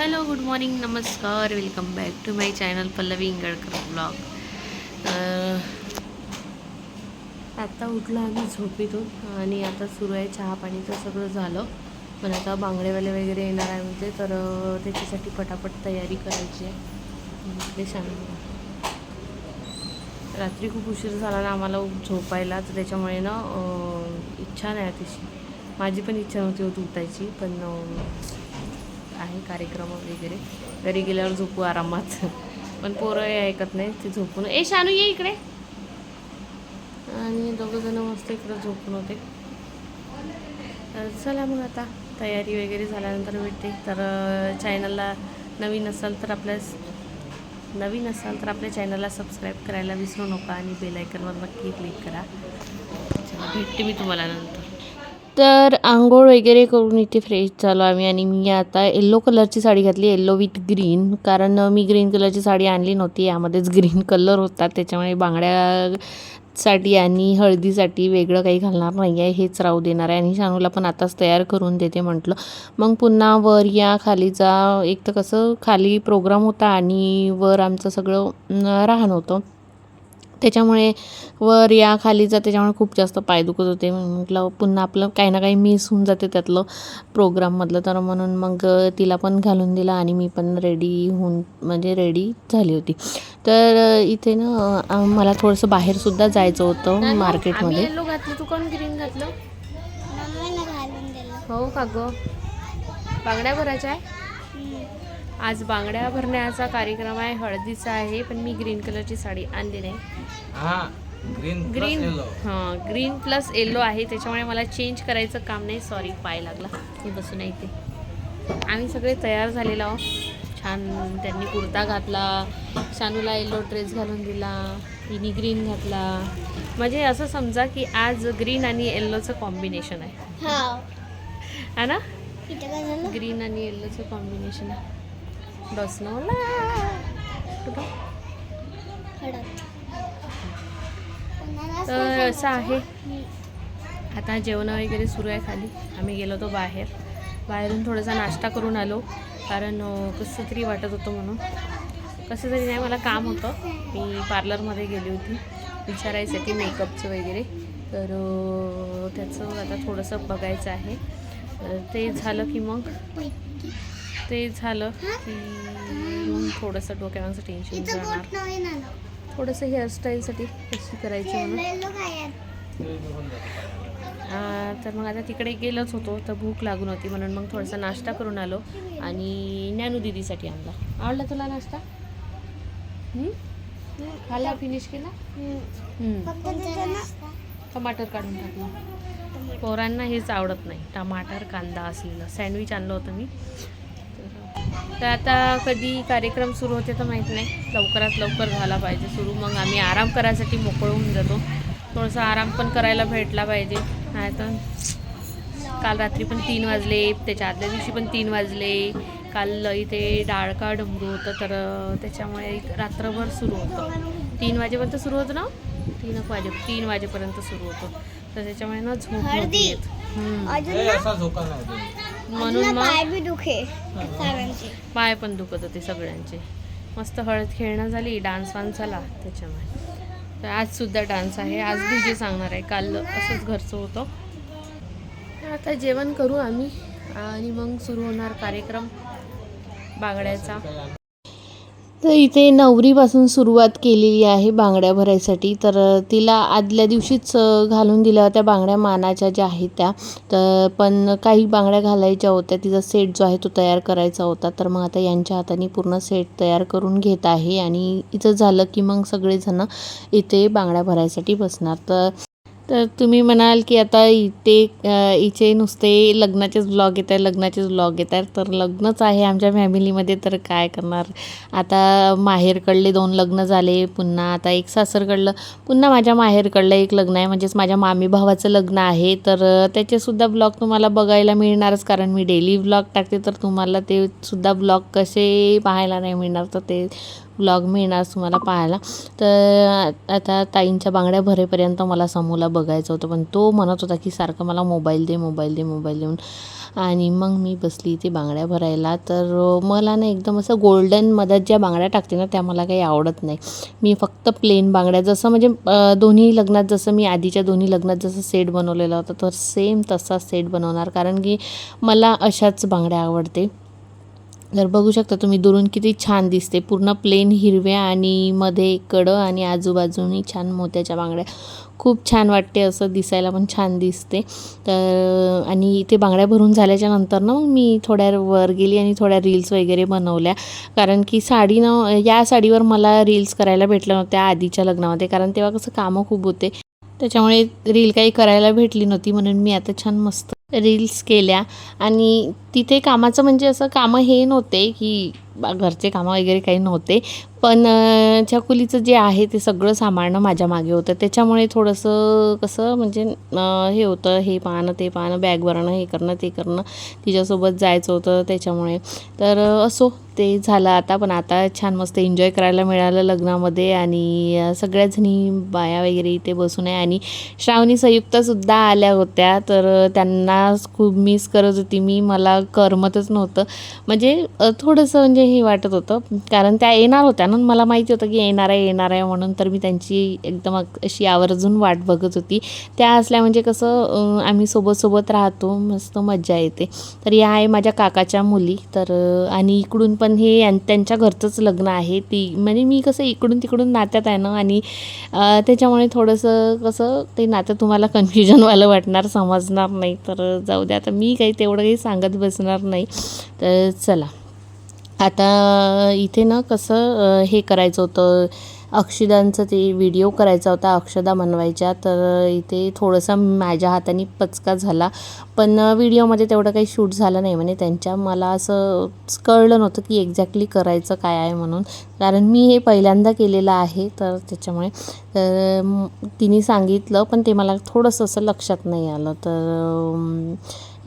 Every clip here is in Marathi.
हॅलो गुड मॉर्निंग नमस्कार welcome back to my channel Pallavi Ingalkar blog आता उठलो आम्ही झोपेतून आणि आता सुरू आहे चहा पाणीचं सगळं झालं. पण आता बांगडेवाले वगैरे येणार आहे म्हणजे तर त्याच्यासाठी पटापट तयारी करायची आहे. ते सांग रात्री खूप उशीर झाला ना आम्हाला झोपायला तर त्याच्यामुळे ना इच्छा नाही तशी. माझी पण इच्छा नव्हती होती उठायची पण आहे कार्यक्रम वगैरे. घरी गेल्यावर झोपू आरामात. पण पोरं हे ऐकत नाही ते झोपून. ए शानू ये इकडे. आणि दोघं जण मस्त इकडे झोपून होते. तर चला मग आता तयारी वगैरे झाल्यानंतर भेटते. तर चॅनलला नवीन असाल तर आपल्या नवीन असाल तर आपल्या चॅनलला सबस्क्राईब करायला विसरू नका आणि बेल आयकनवर नक्की क्लिक करा. चला भेटते मी तुम्हाला नंतर. तर आंघोळ वगैरे करून इथे फ्रेश झालो आम्ही आणि मी आता येल्लो कलरची साडी घातली येल्लो विथ ग्रीन कारण मी ग्रीन कलरची साडी आणली नव्हती यामध्येच ग्रीन कलर होता त्याच्यामुळे बांगड्यासाठी आणि हळदीसाठी वेगळं काही घालणार नाही आहे हेच राहू देणार आहे. आणि शानूला पण आताच तयार करून देते म्हटलं. मग पुन्हा वर या खाली जा. एक तर कसं खाली प्रोग्राम होता आणि वर आमचं सगळं राहण होतं. त्याच्यामुळे वर या खाली जा त्याच्यामुळे खूप जास्त पाय दुखत होते. म्हटलं पुन्हा आपलं काही ना काही मिस होऊन जाते त्यातलं प्रोग्राममधलं तर म्हणून मग तिला पण घालून दिला आणि मी पण रेडी होऊन म्हणजे रेडी झाली होती. तर इथे ना मला थोडंसं बाहेरसुद्धा जायचं होतं मार्केटमध्ये घातलं. तू कोण ग्रीन घातलं? मम्मीनं घालून दिलं. हो का ग? बांगड्या भरायच्या आहे? आज बांगड्या भरण्याचा कार्यक्रम आहे. हळदीचा आहे पण मी ग्रीन कलरची साडी आणली नाही हा ग्रीन ग्रीन हां ग्रीन प्लस येल्लो आहे. त्याच्यामुळे मला चेंज करायचं काम नाही. सॉरी पाय लागला. मी बसून आहे इथे. आम्ही सगळे तयार झालेलो आहो छान त्यांनी कुर्ता घातला शानूला येल्लो ड्रेस घालून दिला तिने ग्रीन घातला. म्हणजे असं समजा की आज ग्रीन आणि येल्लोचं कॉम्बिनेशन आहे. हा. ना? ग्रीन आणि येल्लोचं कॉम्बिनेशन आहे. बसनो कुठं? हळद तर असं आहे. आता जेवण वगैरे सुरू आहे खाली. आम्ही गेलो होतो बाहेर. बाहेरून थोडासा नाश्ता करून आलो. कारण कसं तरी वाटत होतं म्हणून. कसं तरी नाही मला काम होतं. मी पार्लरमध्ये गेली होती. विचारायसाठी मेकअपचं वगैरे. तर त्याचं आता थोडंसं बघायचं आहे. ते झालं की मग? ते झालं की मग थोडंसं डोक्यामागचं टेन्शन जाणार थोडंसं हेअरस्टाईलसाठी कशी करायची म्हणून. तर मग आता तिकडे गेलोच होतो तर भूक लागून होती म्हणून मग थोडासा नाश्ता करून आलो आणि ज्ञानू दिदीसाठी आणला. आवडला तुला नाश्ता? खाल्ला फिनिश केला? टमाटर काढून टाकलं. पोरांना हेच आवडत नाही. टमाटर कांदा असलेलं. सँडविच आणलं होतं मी. तर- आता कधी कार्यक्रम सुरू होते तर माहीत नाही. लवकरात लवकर झाला पाहिजे सुरू. मग आम्ही आराम करायसाठी मोकळं होऊन जातो. थोडासा आराम पण करायला भेटला पाहिजे. नाही तर काल रात्री पण तीन वाजले त्याच्या आदल्या दिवशी पण तीन वाजले. काल इथे डाळका डमरू होतं. तर त्याच्यामुळे एक रात्रभर सुरू होतं. तीन वाजेपर्यंत सुरू होतं ना? तीन एक वाजे तीन वाजेपर्यंत सुरू होतं. तर त्याच्यामुळे ना झोप. येत. म्हणून मग पाय बी दुखे सगळ्यांचे पाय पण दुखत होते सगळ्यांचे. मस्त हळद खेळणं झाली डान्स वान्स झाला त्याच्यामुळे. तर आज सुद्धा डान्स आहे. आज डीजे सांगणार आहे. काल असंच घरचं होतं. आता जेवण करू आम्ही आणि मग सुरू होणार कार्यक्रम बांगड्याचा. तर इथे नवरीपासून सुरुवात केलेली आहे बांगड्या भरायसाठी. तर तिला आदल्या दिवशीच घालून दिल्या होत्या बांगड्या मानाच्या ज्या आहेत त्या. तर पण काही बांगड्या घालायच्या होत्या. तिचा सेट जो आहे तो तयार करायचा होता. तर मग आता यांच्या हाताने पूर्ण सेट तयार करून घेत आहे. आणि इथं झालं की मग सगळेजणं इथे बांगड्या भरायसाठी बसणार. तर तर तुम्ही म्हणाल की आता इथे इचे इथे नुसते लग्नाचेच ब्लॉग येत आहे लग्नाचेच ब्लॉग येत आहेत. तर लग्नच आहे आमच्या फॅमिलीमध्ये तर काय करणार? आता माहेरकडले दोन लग्न झाले पुन्हा आता एक सासरकडलं पुन्हा माझ्या माहेरकडलं एक लग्न आहे. म्हणजेच माझ्या मामी भावाचं लग्न आहे. तर त्याचेसुद्धा ब्लॉग तुम्हाला बघायला मिळणारच. कारण मी डेली ब्लॉग टाकते तर तुम्हाला ते सुद्धा ब्लॉग कसे पाहायला नाही मिळणार? तर ते ब्लॉग मिळणार तुम्हाला पाहायला. तर आता ताईंच्या बांगड्या भरेपर्यंत मला समूला बघायचं होतं पण तो म्हणत होता की सारखं मला मोबाईल दे मोबाईल दे मोबाईल देऊन. आणि मग मी बसली इथे बांगड्या भरायला. तर मला ना एकदम असं गोल्डन ज्या बांगड्या टाकते ना त्या मला काही आवडत नाही. मी फक्त प्लेन बांगड्या जसं म्हणजे दोन्ही लग्नात जसं मी आधीच्या दोन्ही लग्नात जसं सेट बनवलेला होता तर सेम तसा सेट बनवणार. कारण की मला अशाच बांगड्या आवडते. तर बघू शकता तुम्ही दुरून किती छान दिसते. पूर्ण प्लेन हिरव्या आणि मध्ये कडं आणि आजूबाजूनी छान मोत्याच्या बांगड्या. खूप छान वाटते असं दिसायला पण छान दिसते. तर आणि इथे बांगड्या भरून झाल्याच्यानंतर ना मग मी थोड्या वर गेली आणि थोड्या रील्स वगैरे बनवल्या. कारण की साडी न या साडीवर मला रील्स करायला भेटल्या नव्हत्या आधीच्या लग्नामध्ये. कारण तेव्हा कसं कामं खूप होते. त्याच्यामुळे रील काही करायला भेटली नव्हती म्हणून मी आता छान मस्त रील्स केल्या. आणि तिथे कामाचं म्हणजे असं कामं हे नव्हते की घरचे कामं वगैरे काही नव्हते. पण छकुलीचं जे आहे ते सगळं सांभाळणं माझ्या मागे होतं. त्याच्यामुळे थोडंसं कसं म्हणजे हे होतं हे पाहणं ते पाहणं बॅग भरणं हे करणं ते करणं तिच्यासोबत जायचं होतं त्याच्यामुळे. तर असो ते झालं आता. पण आता छान मस्त एन्जॉय करायला मिळालं लग्नामध्ये. आणि अं, जणी बाया वगैरे इथे बसून आहे. आणि श्रावणी संयुक्तसुद्धा आल्या होत्या. तर त्यांना त्यांना खूप मिस करत होती मी. मला करमतच नव्हतं. म्हणजे थोडंसं म्हणजे हे वाटत होतं. कारण त्या येणार होत्या ना. मला माहिती होतं की येणार आहे येणार आहे म्हणून तर मी त्यांची एकदम अशी आवर्जून वाट बघत होती. त्या असल्या म्हणजे कसं आम्ही सोबत सोबत राहतो. मस्त मज्जा येते. तर या आहे माझ्या काकाच्या मुली. तर आणि इकडून पण हे यां- त्यांच्या घरचंच लग्न आहे. ती म्हणजे मी कसं इकडून तिकडून नात्यात आहे ना. आणि त्याच्यामुळे थोडंसं कसं ते नातं तुम्हाला कन्फ्युजनवालं वाटणार समजणार नाही. तर जाऊ द्या आता मी काही तेवढं काही सांगत बसणार नाही. तर चला. आता इथे ना कसं हे करायचं होतं अक्षदांचं ते व्हिडिओ करायचा होता अक्षदा बनवायच्या. तर इथे थोडंसं माझ्या हाताने पचका झाला. पण व्हिडिओमध्ये तेवढं काही शूट झालं नाही म्हणजे त्यांच्या मला असं कळलं नव्हतं की एक्झॅक्टली करायचं काय आहे म्हणून. कारण मी हे पहिल्यांदा केलेलं आहे तर त्याच्यामुळे तर तिने सांगितलं पण ते मला थोडंसं असं लक्षात नाही आलं. तर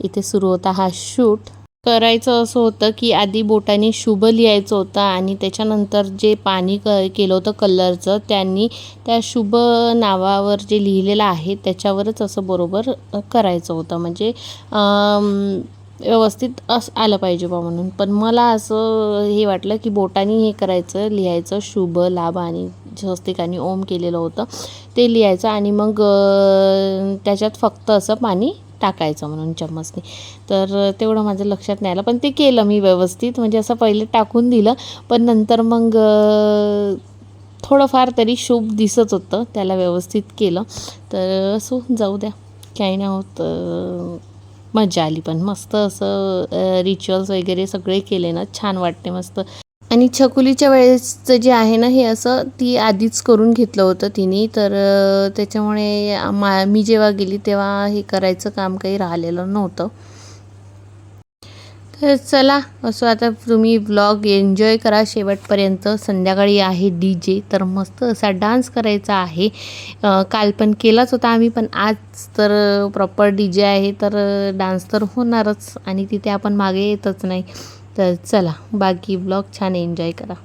इथे सुरू होता हा शूट करायचं असं होतं की आधी बोटाने शुभ लिहायचं होतं आणि त्याच्यानंतर जे पाणी क केलं होतं कलरचं त्यांनी त्या शुभ नावावर जे लिहिलेलं आहे त्याच्यावरच असं बरोबर करायचं होतं. म्हणजे व्यवस्थित असं आलं पाहिजे बा म्हणून. पण मला असं हे वाटलं की बोटाने हे करायचं लिहायचं शुभ लाभ आणि स्वस्तिक आणि ओम केलेलं होतं. ते लिहायचं आणि मग त्याच्यात फक्त असं पाणी टाकायचं म्हणून चम्मचने. तर तेवढं माझं लक्षात नाही आलं. पण ते केलं मी व्यवस्थित. म्हणजे असं पहिले टाकून दिलं. पण नंतर मग थोडंफार तरी शुभ दिसत होतं. त्याला व्यवस्थित केलं. तर असो जाऊ द्या. काही नाही होत. मजा आली. पण मस्त असं रिच्युअल्स वगैरे सगळे केले ना. छान वाटते मस्त. आणि छकुलीच्या वेळेसचं जे आहे ना हे असं ती आधीच करून घेतलं होतं तिने. तर त्याच्यामुळे मा मी जेव्हा गेली तेव्हा हे करायचं काम काही राहिलेलं नव्हतं. तर चला असं आता तुम्ही व्लॉग एन्जॉय करा. शेवटपर्यंत संध्याकाळी आहे डी जे तर मस्त असा डान्स करायचा आहे. काल पण केलाच होता आम्ही पण आज तर प्रॉपर डी जे आहे तर डान्स तर होणारच आणि तिथे आपण मागे येतच नाही. तर चला बाकी ब्लॉग छान एन्जॉय करा.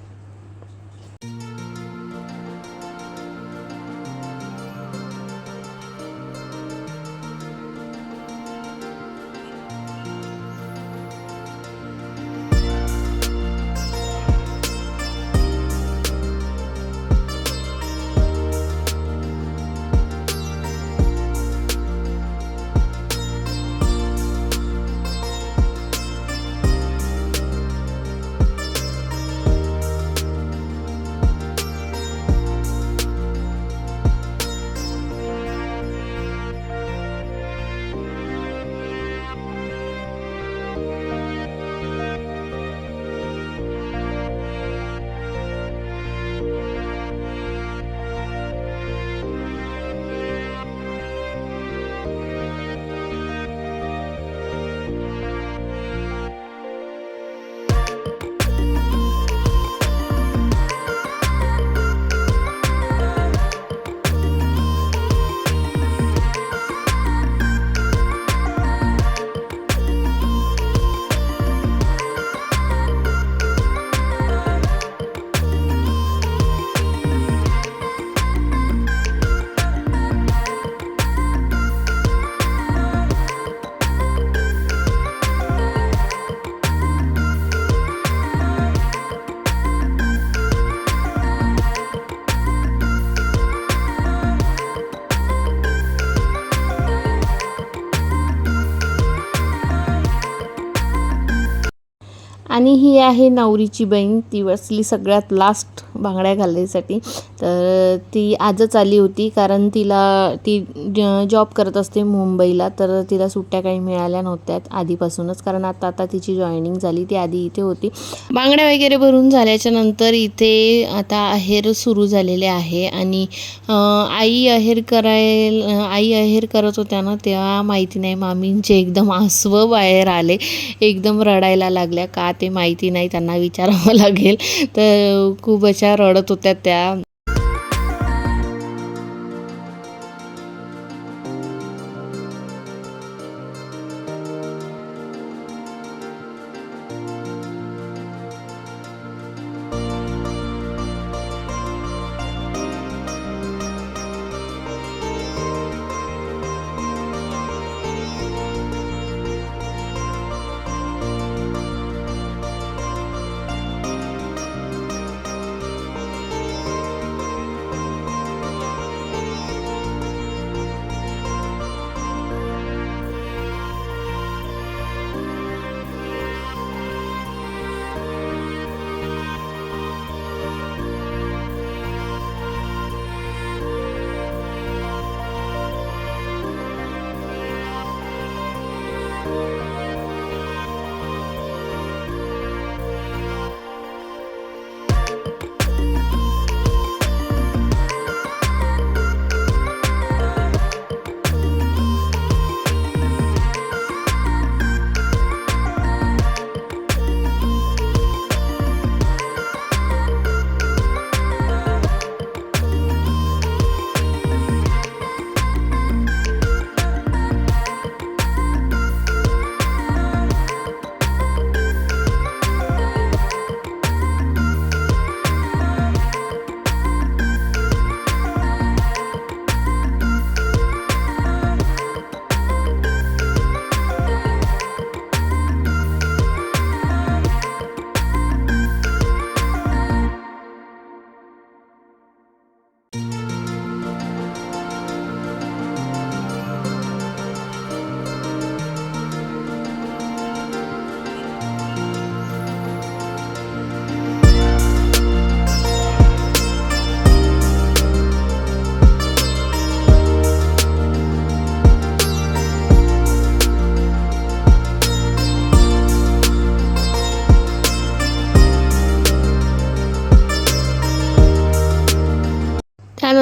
आणि ही आहे नवरीची बहीण ती बसली सगळ्यात लास्ट बांगड्या घालायसाठी तर ती आजच आली होती कारण तिला ती जॉब करत असते मुंबईला तर तिला सुट्ट्या काही मिळाल्या नव्हत्या आधीपासूनच. कारण आता आता तिची जॉईनिंग झाली ती आधी इथे होती. बांगड्या वगैरे भरून झाल्याच्यानंतर इथे आता अहेर सुरू झालेले आहे आणि आई अहेर करायला आई अहेर करत होत्या ना तेव्हा माहिती नाही मामींचे एकदम आसवं बाहेर आले. एकदम रडायला लागल्या. का ते माहिती नाही त्यांना विचारावं लागेल. तर खूप अशा रडत होत्या त्या.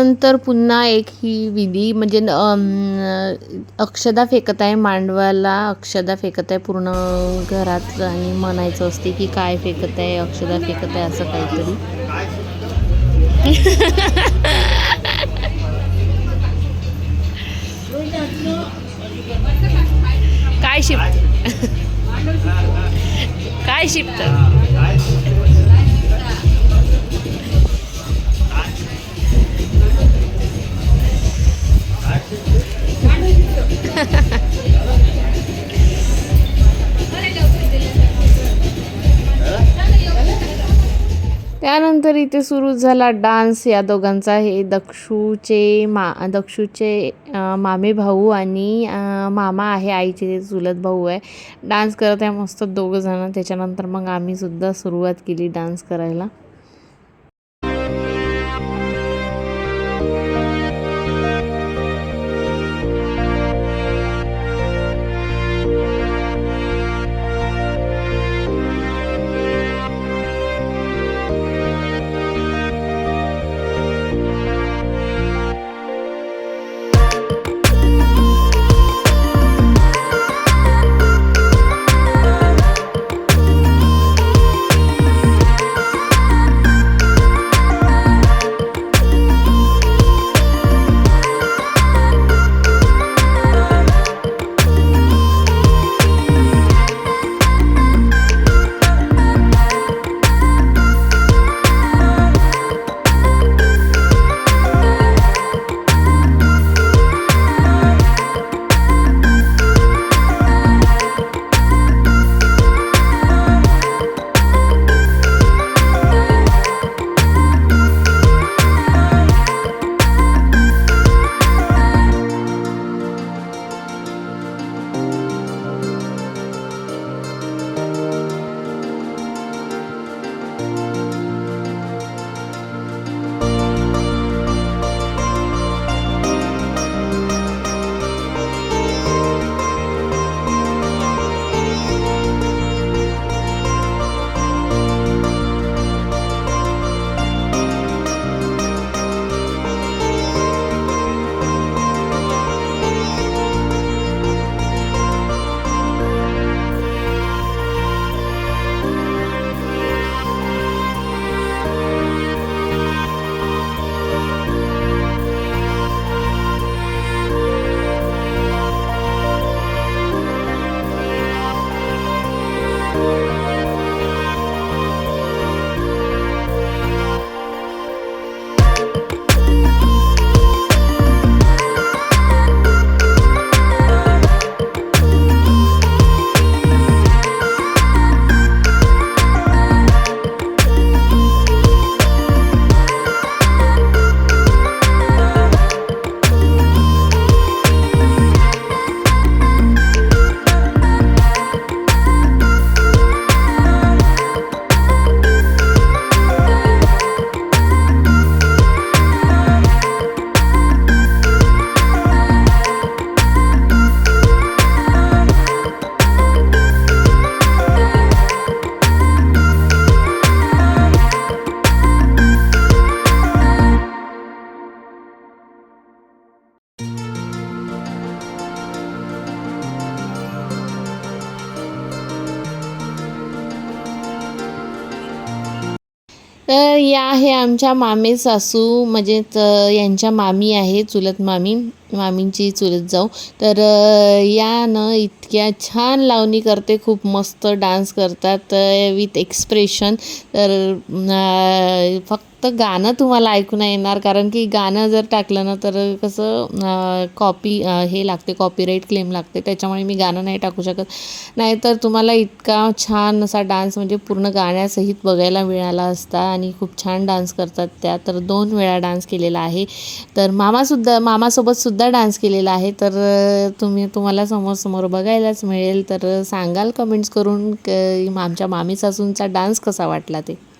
त्यानंतर पुन्हा एक ही विधी म्हणजे अक्षदा फेकत आहे मांडवाला अक्षदा फेकत आहे पूर्ण घरात आणि म्हणायचं असते की काय फेकत आहे अक्षदा फेकत आहे असं काहीतरी. काय शिफ्ट काय शिफ्ट त्यानंतर इथे सुरू झाला डान्स या दोघांचा. हे दक्षूचे मा दक्षूचे मामे भाऊ आणि मामा आहे आईचे ते चुलत भाऊ आहे. डान्स करत आहे मस्त दोघं जण. त्याच्यानंतर मग आम्ही सुद्धा सुरुवात केली डान्स करायला. आमच्या मामे सासू म्हणजेच यांच्या मामी आहे चुलत मामी. मामींची चुलत जाऊ. तर या न इतक्या छान लावणी करते खूप मस्त डान्स करतात विथ एक्सप्रेशन. तर फक्त तर गाणं तुम्हाला ऐकू नाही येणार कारण की गाणं जर टाकलं ना तर कसं कॉपी हे लागते कॉपीराईट क्लेम लागते. त्याच्यामुळे मी गाणं नाही टाकू शकत. नाहीतर तुम्हाला इतका छान असा डान्स म्हणजे पूर्ण गाण्यासहित बघायला मिळाला असता आणि खूप छान डान्स करतात त्या. तर दोन वेळा डान्स केलेला आहे. तर मामासुद्धा मामासोबतसुद्धा डान्स केलेला आहे. तर तुम्ही तुम्हाला समोर बघायलाच मिळेल. तर सांगाल कमेंट्स करून क- आमच्या मामी सासूंचा डान्स कसा वाटला ते.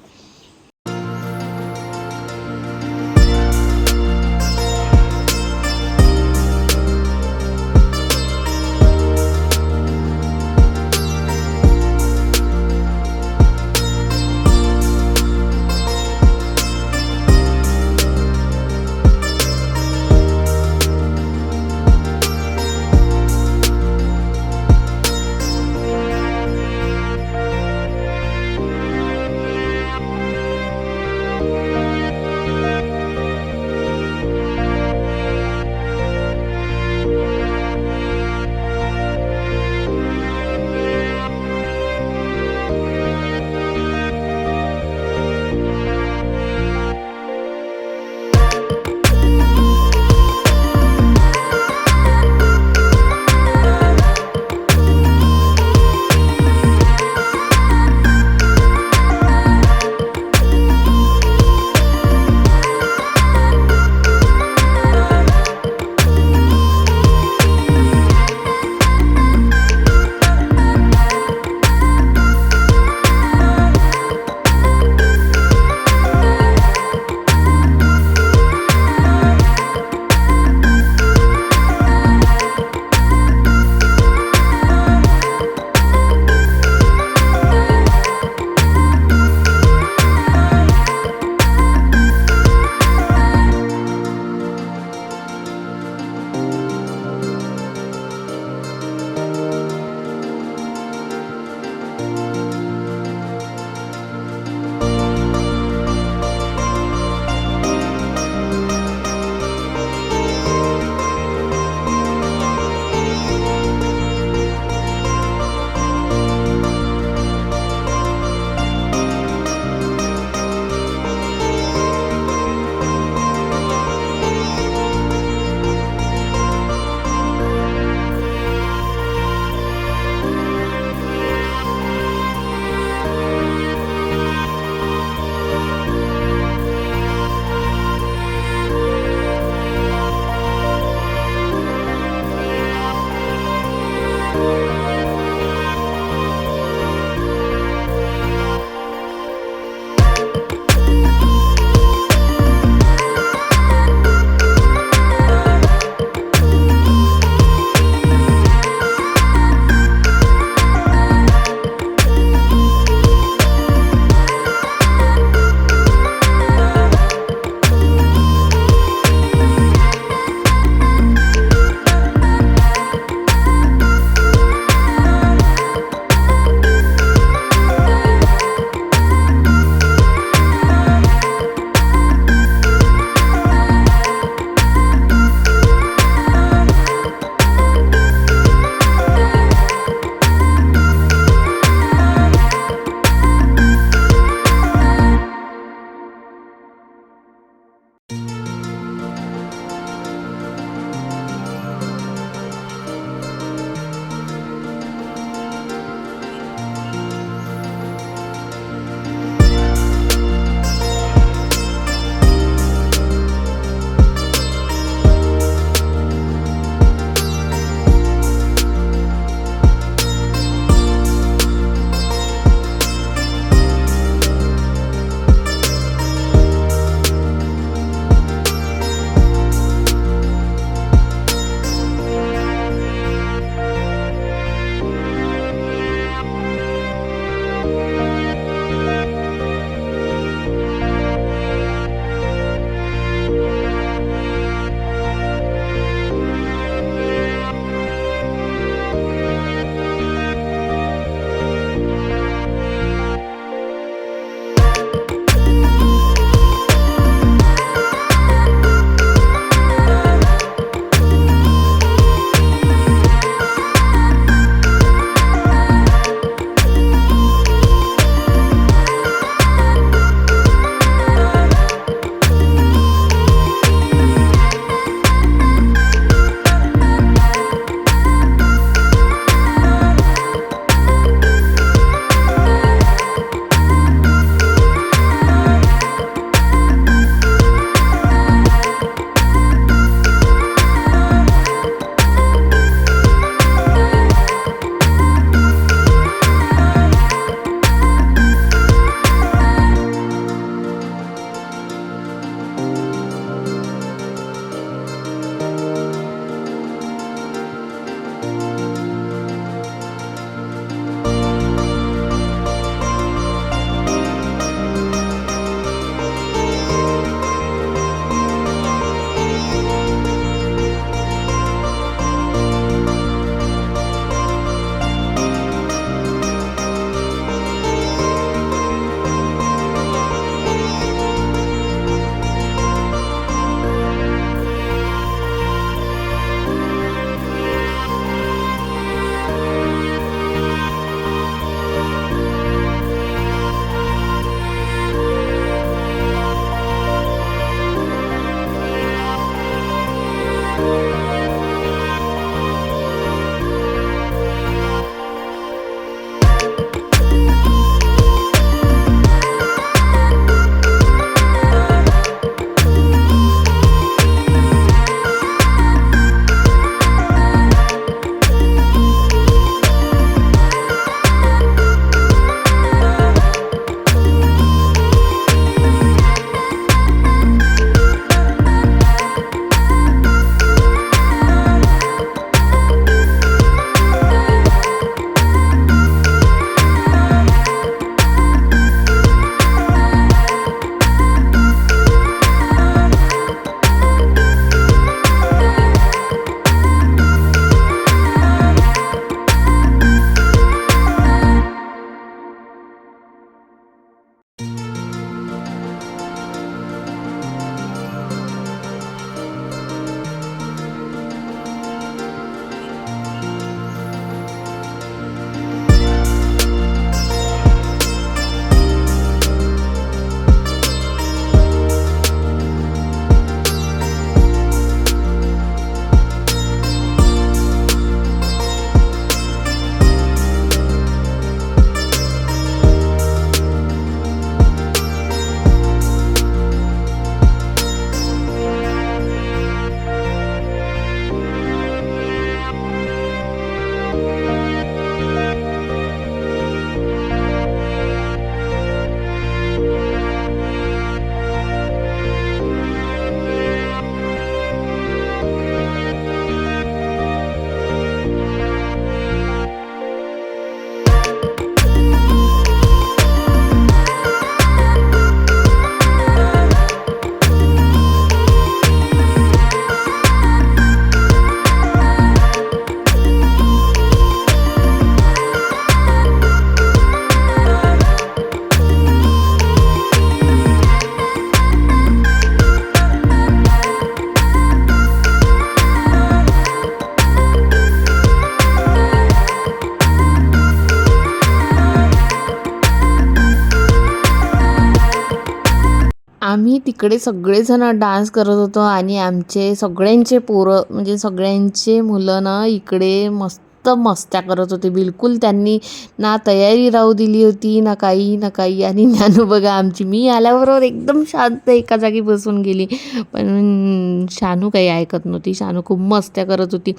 तिकडे सगळेजण डान्स करत होतो आणि आमचे सगळ्यांचे पोरं म्हणजे सगळ्यांचे मुलं ना इकडे मस्त मस्त्या करत होते. बिलकुल त्यांनी ना तयारी राहू दिली होती ना काही ना काही. आणि ज्ञानू बघा आमची मी आल्याबरोबर एकदम शांत एका जागी बसून गेली. पण शानू काही ऐकत नव्हती. शानू खूप मस्त्या करत होती.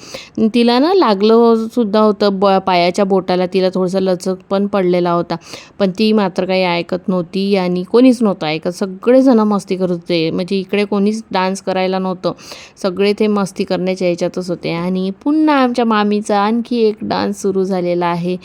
तिला ना लागलं सुद्धा होतं ब पायाच्या बोटाला. तिला थोडंसं लचक पण पडलेला होता. पण ती मात्र काही ऐकत नव्हती आणि कोणीच नव्हतं ऐकत. सगळेजण मस्ती करत होते. म्हणजे इकडे कोणीच डान्स करायला नव्हतं. सगळे ते मस्ती करण्याच्या ह्याच्यातच होते. आणि पुन्हा आमच्या मामीचा आणखी एक डान्स सुरू झालेला आहे.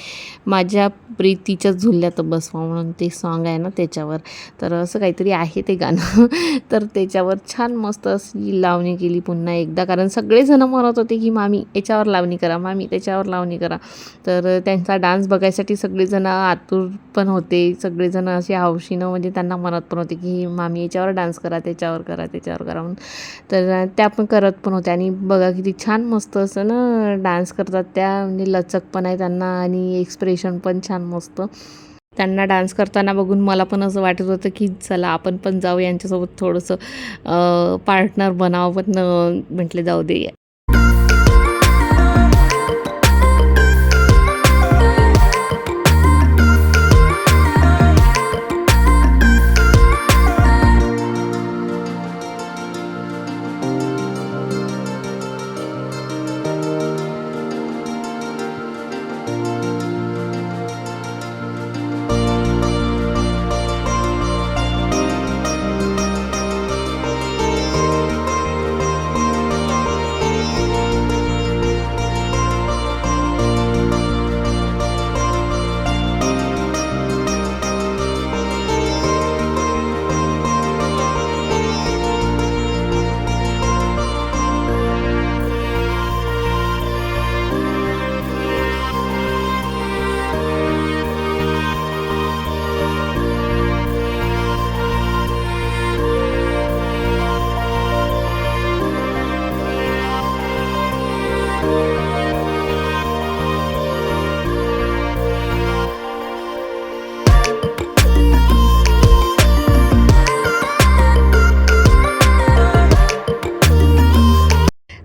माझ्या प्रीतीच्या झुल्यात बसवा म्हणून ते सॉन्ग आहे ना त्याच्यावर. तर असं काहीतरी आहे ते गाणं. तर त्याच्यावर छान मस्त अशी लावणी केली पुन्हा एकदा. कारण सगळेजणं म्हणत होते की मामी याच्यावर लावणी करा. मामी त्याच्यावर लावणी करा. तर त्यांचा डान्स बघायसाठी सगळेजण आतुर पण होते. सगळेजण असे हौशीनं म्हणजे त्यांना म्हणत पण होते की मामी याच्यावर डान्स करा. त्याच्यावर करा. त्याच्यावर करा. म्हणून. तर त्या पण करत पण होत्या आणि बघा किती छान मस्त असं ना डान्स करतात त्या म्हणजे लचक पण आहे त्यांना आणि एक्सप्रेशन पण छान मस्त. त्यांना डान्स करताना बघून मला पण असं वाटत होतं की चला आपण पण जाऊ यांच्यासोबत थोडंसं पार्टनर बनावं पण म्हटलं म्हटले जाऊ दे.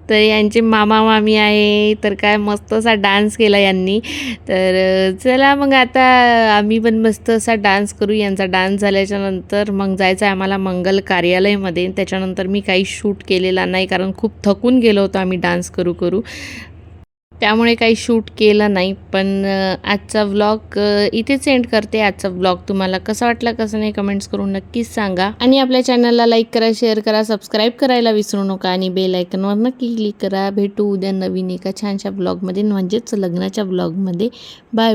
तर यांचे मामा मामी आहे तर काय मस्त असा डान्स केला यांनी. तर चला मग आता आम्ही पण मस्त असा डान्स करू. यांचा डान्स झाल्याच्यानंतर मग जायचं आहे आम्हाला मंगल कार्यालयमध्ये. त्याच्यानंतर मी काही शूट केलेला नाही कारण खूप थकून गेलो होतो आम्ही डान्स करू करू. त्यामुळे काही शूट केलं नाही पण आजचा व्लॉग इथेच एंड करते आजचा व्लॉग तुम्हाला कसा वाटला कसं नाही कमेंट्स करून नक्कीच सांगा. आणि आपल्या चॅनलला लाईक करा शेअर करा सबस्क्राईब करायला विसरू नका आणि बेल आयकनवर नक्की क्लिक करा. भेटू उद्या नवीन एका छानशा ब्लॉगमध्ये म्हणजेच लग्नाच्या ब्लॉगमध्ये बाय बाय